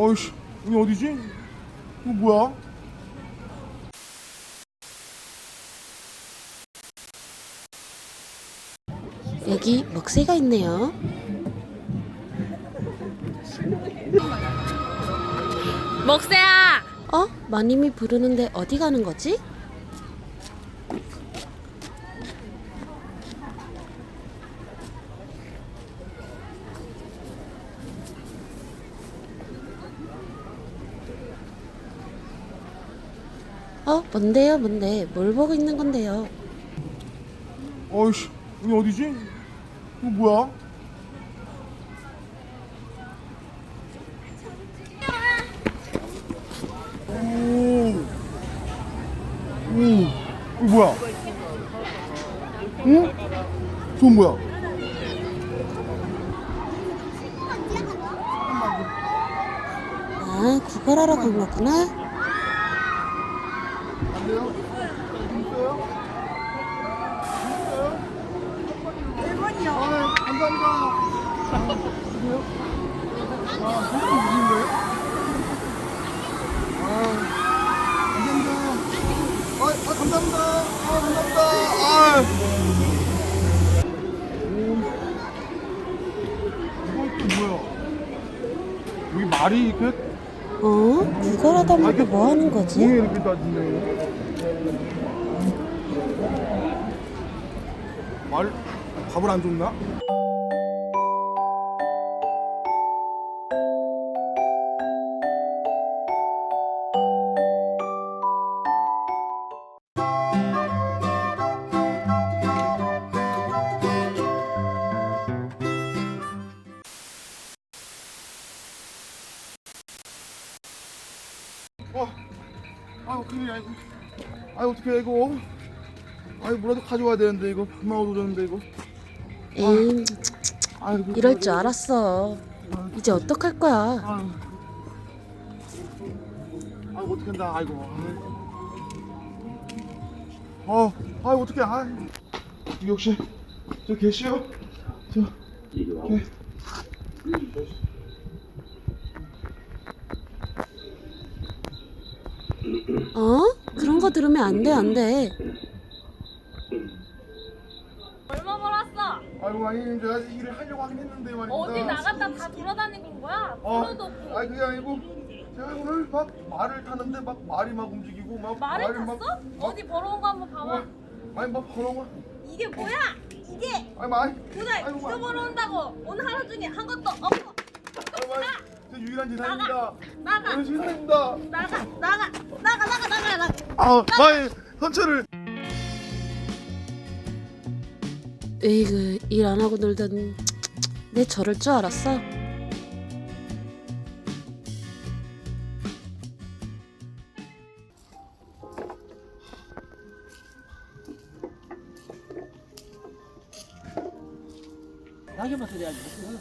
어이씨, 여기 어디지? 이거 뭐야? 여기 먹새가 있네요. 먹새야! 어? 마님이 부르는데 어디 가는 거지? 어? 뭔데요, 뭔데? 뭘 보고 있는 건데요? 어이씨, 여기 어디지? 이거 뭐야? 오, 오, 이거 뭐야? 응? 저건 뭐야? 아, 구걸하러 간 거구나? 안 돼요? 있어요? 있어요? 1번이요. 아, 감사합니다. 그래요? 아, 무슨 일인데? 아, 감사합니다. 아, 아, 감사합니다. 아, 감사합니다. 아. 오, 이거 또 뭐야? 여기 말이 이렇게 어? 구걸하다 말고 뭐 하는 거지? 공에 이렇게 따지네. 말 밥을 안 줬나? 어, 아유 큰일 아이고, 아유 어떻게 이거? 아유 뭐라도 가져와야 되는데 이거 밥만 얻어줬는데 이거. 에이, 아유 이럴 줄 알았어. 이제 어떡할 거야? 아유, 아유 어떻게 한다 아이고. 어, 아유 어떻게 아, 여기 혹시 저 계시요? 저 계. 어? 그런 거 들으면 안 돼, 안 돼. 얼마 벌었어? 아이고 아니 제가 일을 하려고 하긴 했는데 말입니다. 어디 나갔다 다 돌아다니고 온 거야? 어, 불러도 없고 아니 그게 아니고 제가 오늘 막 말을 타는데 막 말이 막 움직이고 막 말을 말이 탔어? 어디 벌어온 거 한번 봐봐 막, 아니 막 걸어가 이게 뭐야? 이게 아니 막 오늘 아이고, 이거 막- 벌어온다고 오늘 하루 중에 한 것도 없고 아니 막 제 유일한 재산입니다 나가 오늘 재산입니다 나가 나가 나가 나가 나가 나가 아 마이 선처를 에이그, 일 안 하고 놀던 내 저럴 줄 알았어. 목숨 살렸으면